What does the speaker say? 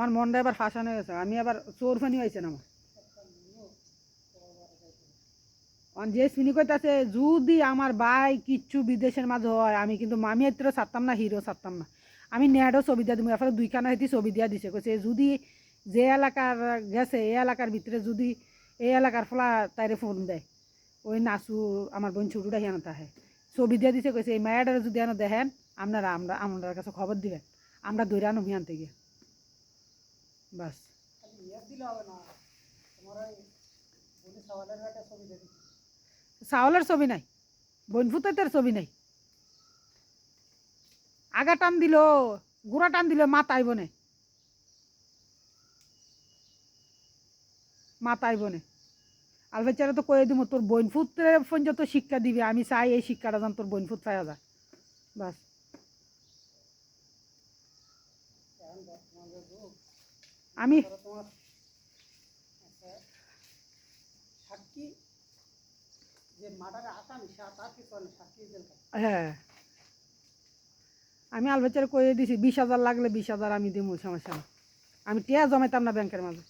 আমার মনটা এবার ফাঁসানো হয়ে গেছে। আমি আবার চোর ফানি হয়েছে না আমার যে শুনি কইতাছে যদি আমার ভাই কিচ্ছু বিদেশের মাঝে হয়, আমি কিন্তু মামি এত্র ছাড়তাম না, হিরো ছাড়তাম না। আমি নেটও ছবি দিয়ে দিব এরপরে দুইখানা হেঁটে ছবি দিয়া দিছে। কইছে যদি যে এলাকার গেছে এই এলাকার ভিতরে যদি এই এলাকার ফলা তাইরে ফোন দেয়। ওই নাচু আমার বোন ছুটুটা হিয়ানো তাহে। ছবি দিয়ে দিছে, কইছে এই মায়াটারে যদি এনে দেখেন, আপনারা, আমরা আমার কাছে খবর দিবেন। আমরা দৈরা আনো হিয়ান থেকে বাস। চাউলের ছবি নাই বনফুতের ছবি নাই। আগা টান দিল, গুড়া টান দিল, মাত আইব নে। মাত আইব নে। আলবেচারা তো কয়ে দিব তোর বনফুতের যত শিক্ষা দিবি, আমি চাই এই শিক্ষাটা যেন তোর বনফুত পাওয়া যায়। বাস। আমি কিছু হয়। আমি আলবেচারে কয়ে দিছি বিশ হাজার লাগলে বিশ হাজার আমি দিব সমস্যা না আমি টিয়া জমাইতাম না ব্যাংকের মাঝে।